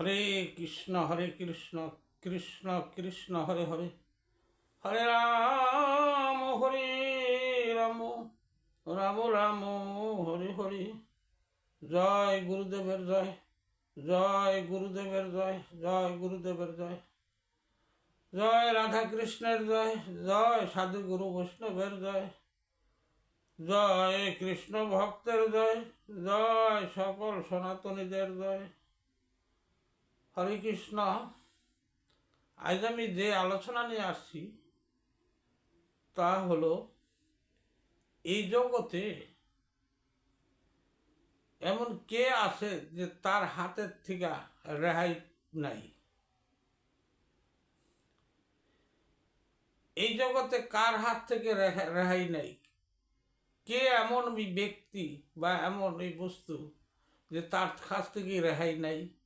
হরে কৃষ্ণ হরে কৃষ্ণ কৃষ্ণ কৃষ্ণ, হরে হরে। হরে রাম হরে রাম রাম রাম, হরে হরে। জয় গুরুদেবের জয় জয় গুরুদেবের জয় জয় গুরুদেবের জয়। জয় রাধা কৃষ্ণের জয় জয় সাধু গুরু বৈষ্ণবের জয়। জয় কৃষ্ণ ভক্তের জয় জয় সকল সনাতনীদের জয়। হরে কৃষ্ণ। আজ আমি যে আলোচনা নিয়ে আসছি, তা হলো, এই জগতে এমন কে আছে যে তার হাতের থেকে রেহাই নাই? এই জগতে কার হাত থেকে রেহা- রেহাই নাই? কে এমন ব্যক্তি বা এমন এই বস্তু যে তার কাছ থেকে রেহাই নাই?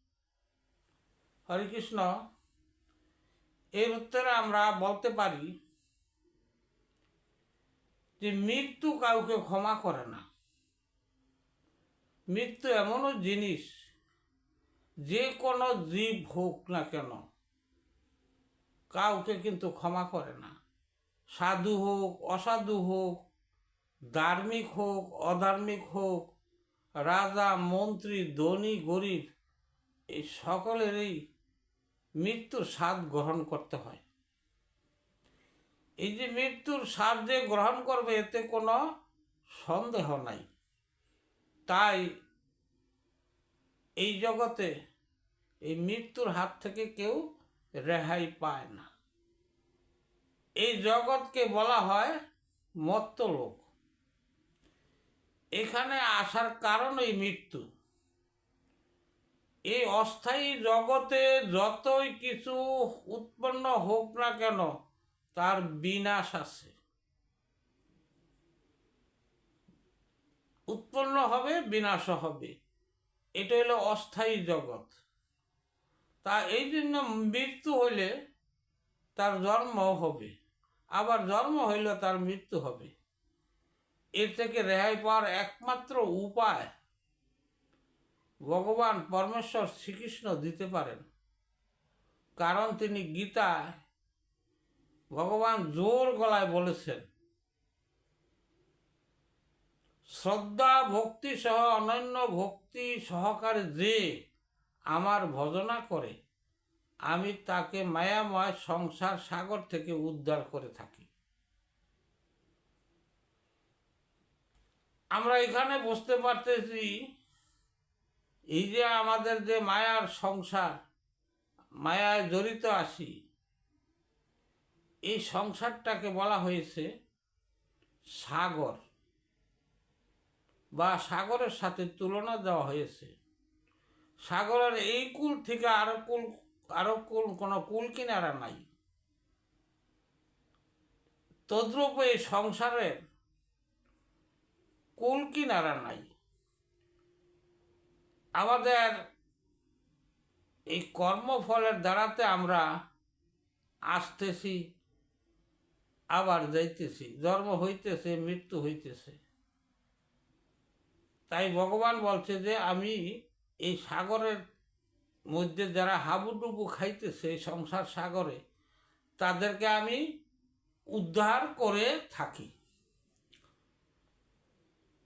হরে কৃষ্ণ। এর উত্তরে আমরা বলতে পারি যে মৃত্যু কাউকে ক্ষমা করে না। মৃত্যু এমনও জিনিস, যে কোনো জীব হোক না কেন, কাউকে কিন্তু ক্ষমা করে না। সাধু হোক, অসাধু হোক, ধার্মিক হোক, অধার্মিক হোক, রাজা, মন্ত্রী, ধনী, গরিব, এই সকলেরই মৃত্যুর স্বাদ গ্রহণ করতে হয়। এই যে মৃত্যুর স্বাদ যে গ্রহণ করবে, এতে কোনো সন্দেহ নাই। তাই এই জগতে এই মৃত্যুর হাত থেকে কেউ রেহাই পায় না। এই জগৎকে বলা হয় মত্তলোক। এখানে আসার কারণ এই মৃত্যু। এই অস্থায়ী জগতে যতই কিছু উৎপন্ন হোক না কেন, তার বিনাশ আছে। উৎপন্ন হবে, বিনাশ হবে। এটা হলো অস্থায়ী জগৎ। তা এই জন্য মৃত্যু হইলে তার জন্ম হবে, আবার জন্ম হইলে তার মৃত্যু হবে। এর থেকে রেহাই পাওয়ার একমাত্র উপায় ভগবান পরমেশ্বর শ্রীকৃষ্ণ দিতে পারেন। কারণ তিনি গীতায় ভগবান জোর গলায় বলেছেন, শ্রদ্ধা ভক্তি সহ অনন্য ভক্তি সহকারে যে আমার ভজনা করে, আমি তাকে মায়াময় সংসার সাগর থেকে উদ্ধার করে থাকি। আমরা এখানে বুঝতে পারতেছি এই যে আমাদের যে মায়ার সংসার, মায়ায় জড়িত আছি, এই সংসারটাকে বলা হয়েছে সাগর বা সাগরের সাথে তুলনা দেওয়া হয়েছে। সাগরের এই কুল থেকে আরও কুল আরও কুল, কোনো কুল কিনারা নাই। তদ্রূপ এই সংসারের কুল কিনারা নাই। আমাদের এই কর্মফলের দ্বারাতে আমরা আসতেছি, আবার যাইতেছি, জন্ম হইতেছে, মৃত্যু হইতেছে। তাই ভগবান বলছে যে, আমি এই সাগরের মধ্যে যারা হাবুডুবু খাইতেছে, সংসার সাগরে, তাদেরকে আমি উদ্ধার করে থাকি।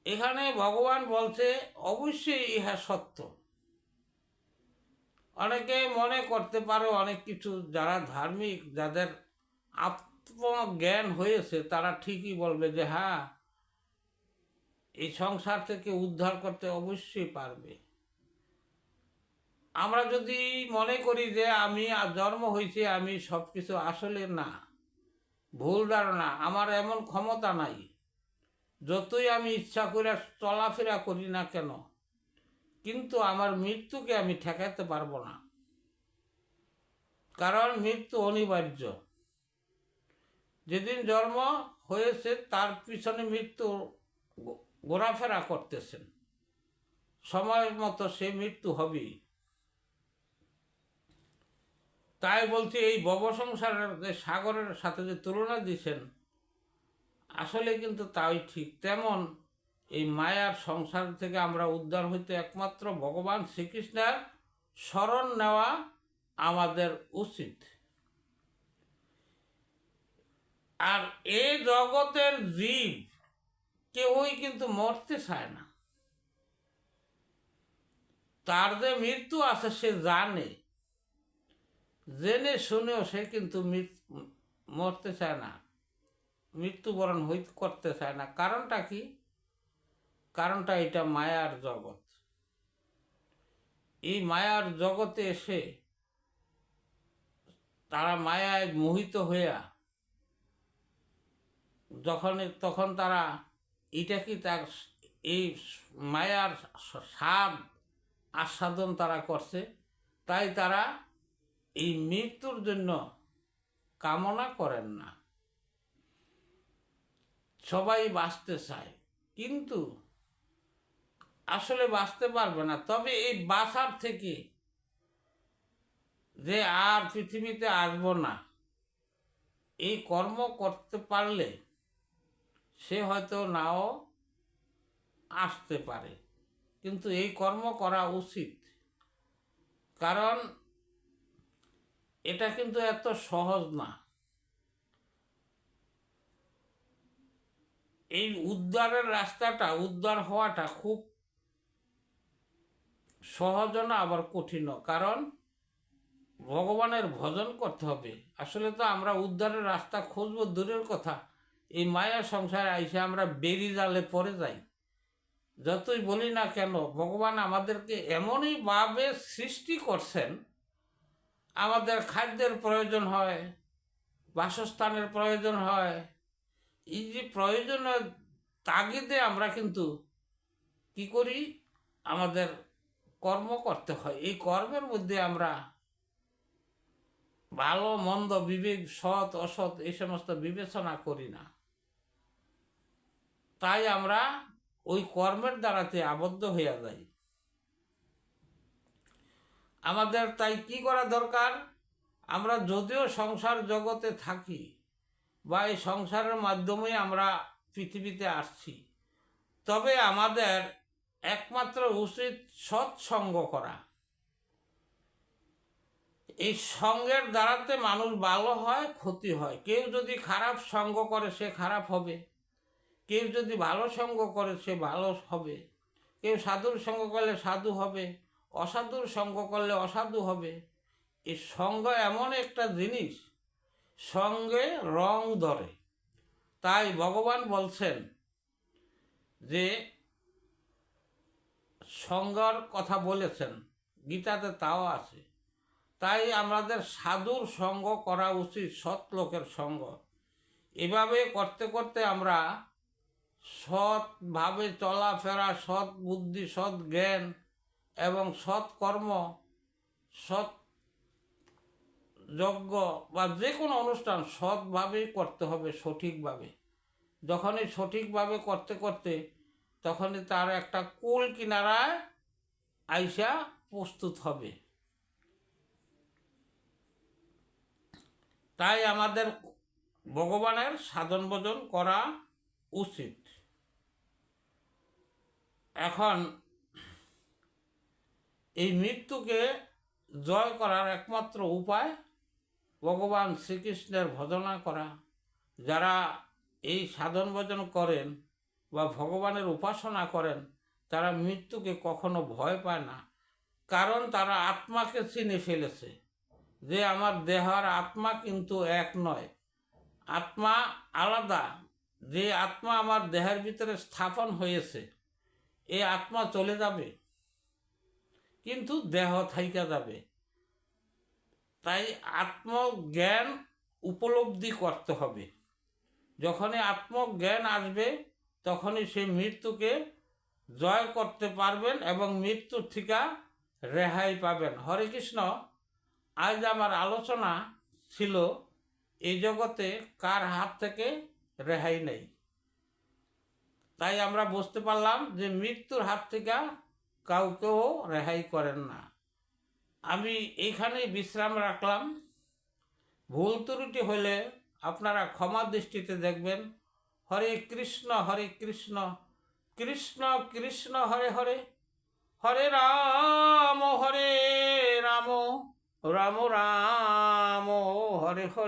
এখানে ভগবান বলছে, অবশ্যই ইহা সত্য। অনেকে মনে করতে পারে, অনেক কিছু যারা ধার্মিক, যাদের আত্মজ্ঞান হয়েছে, তারা ঠিকই বলবে যে হ্যাঁ এই সংসার থেকে উদ্ধার করতে অবশ্যই পারবে। আমরা যদি মনে করি যে, আমি জন্ম হয়েছি, আমি সব কিছু আসলে না, ভুল ধারণা, আমার এমন ক্ষমতা নাই। যতই আমি ইচ্ছা করে চলাফেরা করি না কেন, কিন্তু আমার মৃত্যুকে আমি ঠেকাতে পারব না। কারণ মৃত্যু অনিবার্য। যেদিন জন্ম হয়েছে, তার পিছনে মৃত্যু ঘোরাফেরা করতেছেন। সময় মতো সে মৃত্যু হবেই। তাই বলছি, এই ভব সংসারের যে সাগরের সাথে যে তুলনা দিয়েছেন আসলে কিন্তু তাই ঠিক তেমন এই মায়ার সংসার থেকে আমরা উদ্ধার হইতে একমাত্র ভগবান শ্রীকৃষ্ণের স্মরণ নেওয়া আমাদের উচিত। আর এই জগতের জীব কেউই কিন্তু মরতে চায় না। তার যে মৃত্যু আছে সে জানে, জেনে শুনেও সে কিন্তু মরতে চায় না। মৃত্যুবরণ হই করতে চায় না। কারণটা কি? কারণটা এটা মায়ার জগৎ। এই মায়ার জগতে এসে তারা মায়ায় মোহিত হইয়া যখন তখন তারা এটা কি তার এই মায়ার স্বাদ আস্বাদন তারা করছে, তাই তারা এই মৃত্যুর জন্য কামনা করেন না। সবাই বাঁচতে চায়। কিন্তু আসলে বাঁচতে পারবে না। তবে এই বাঁচার থেকে যে আর পৃথিবীতে আসব না, এই কর্ম করতে পারলে সে হয়তো নাও আসতে পারে। কিন্তু এই কর্ম করা উচিত। কারণ এটা কিন্তু এত সহজ না। এই উদ্ধারের রাস্তাটা, উদ্ধার হওয়াটা খুব সহজ না, আবার কঠিনও কারণ ভগবানের ভজন করতে হবে। আসলে তো আমরা উদ্ধারের রাস্তা খুঁজবো, দূরের কথা। এই মায়া সংসারে আইসে আমরা বেরি জালে পড়ে যাই। যতই বলি না কেন, ভগবান আমাদেরকে এমনই ভাবে সৃষ্টি করছেন, আমাদের খাদ্যের প্রয়োজন হয়, বাসস্থানের প্রয়োজন হয় এই যে প্রয়োজনের তাগিদে আমরা কিন্তু কি করি? আমাদের কর্ম করতে হয়। এই কর্মের মধ্যে আমরা ভালো, মন্দ, বিবেক, সৎ, অসৎ এই সমস্ত বিবেচনা করি না। তাই আমরা ওই কর্মের দ্বারাতে আবদ্ধ হইয়া যাই। আমাদের তাই কি করা দরকার? আমরা যদিও সংসার জগতে থাকি বা এই সংসারের মাধ্যমে আমরা পৃথিবীতে আসছি। তবে আমাদের একমাত্র উচিত সৎসঙ্গ করা। এই সঙ্গের দ্বারাতে মানুষ ভালো হয়, ক্ষতি হয়। কেউ যদি খারাপ সঙ্গ করে, সে খারাপ হবে। কেউ যদি ভালো সঙ্গ করে, সে ভালো হবে। কেউ সাধুর সঙ্গ করলে সাধু হবে, অসাধুর সঙ্গ করলে অসাধু হবে। এই সঙ্গ এমন একটা জিনিস সঙ্গে রং ধরে। তাই ভগবান বলছেন যে, সঙ্গর কথা বলেছেন, গীতাতে তাও আছে। তাই আমাদের সাধুর সঙ্গ করা উচিত, সৎ লোকের সঙ্গ। এভাবে করতে করতে আমরা সৎভাবে চলাফেরা, সৎ বুদ্ধি, সৎ জ্ঞান এবং সৎ কর্ম, সৎ যজ্ঞ বা যে কোনো অনুষ্ঠান সৎভাবেই করতে হবে, সঠিকভাবে। যখনই সঠিকভাবে করতে করতে তখনই তার একটা কুল কিনারায় আইসা প্রস্তুত হবে। তাই আমাদের ভগবানের সাধন ভজন করা উচিত। এখন এই মৃত্যুকে জয় করার একমাত্র উপায় ভগবান শ্রীকৃষ্ণের ভজনা করা, যারা এই সাধন ভজন করেন বা ভগবানের উপাসনা করেন, তারা মৃত্যুকে কখনো ভয় পায় না। কারণ তারা আত্মাকে চিনে ফেলেছে যে আমার দেহ আর আত্মা কিন্তু এক নয়। আত্মা আলাদা। যে আত্মা আমার দেহের ভিতরে স্থাপন হয়েছে এই আত্মা চলে যাবে। কিন্তু দেহ থাইকা যাবে। তাই আত্মজ্ঞান উপলব্ধি করতে হবে। যখনই আত্মজ্ঞান আসবে, তখনই সে মৃত্যুকে জয় করতে পারবেন এবং মৃত্যুর থেকে রেহাই পাবেন। হরে কৃষ্ণ, আজ আমার আলোচনা ছিল এই জগতে কার হাত থেকে রেহাই নেই? তাই আমরা বুঝতে পারলাম যে মৃত্যুর হাত থেকে কাউকেও রেহাই করেন না। আমি এইখানেই বিশ্রাম রাখলাম। ভুল ত্রুটি হলে আপনারা ক্ষমা দৃষ্টিতে দেখবেন। হরে কৃষ্ণ হরে কৃষ্ণ কৃষ্ণ কৃষ্ণ, হরে হরে। হরে রাম হরে রাম রাম রাম, হরে হরে।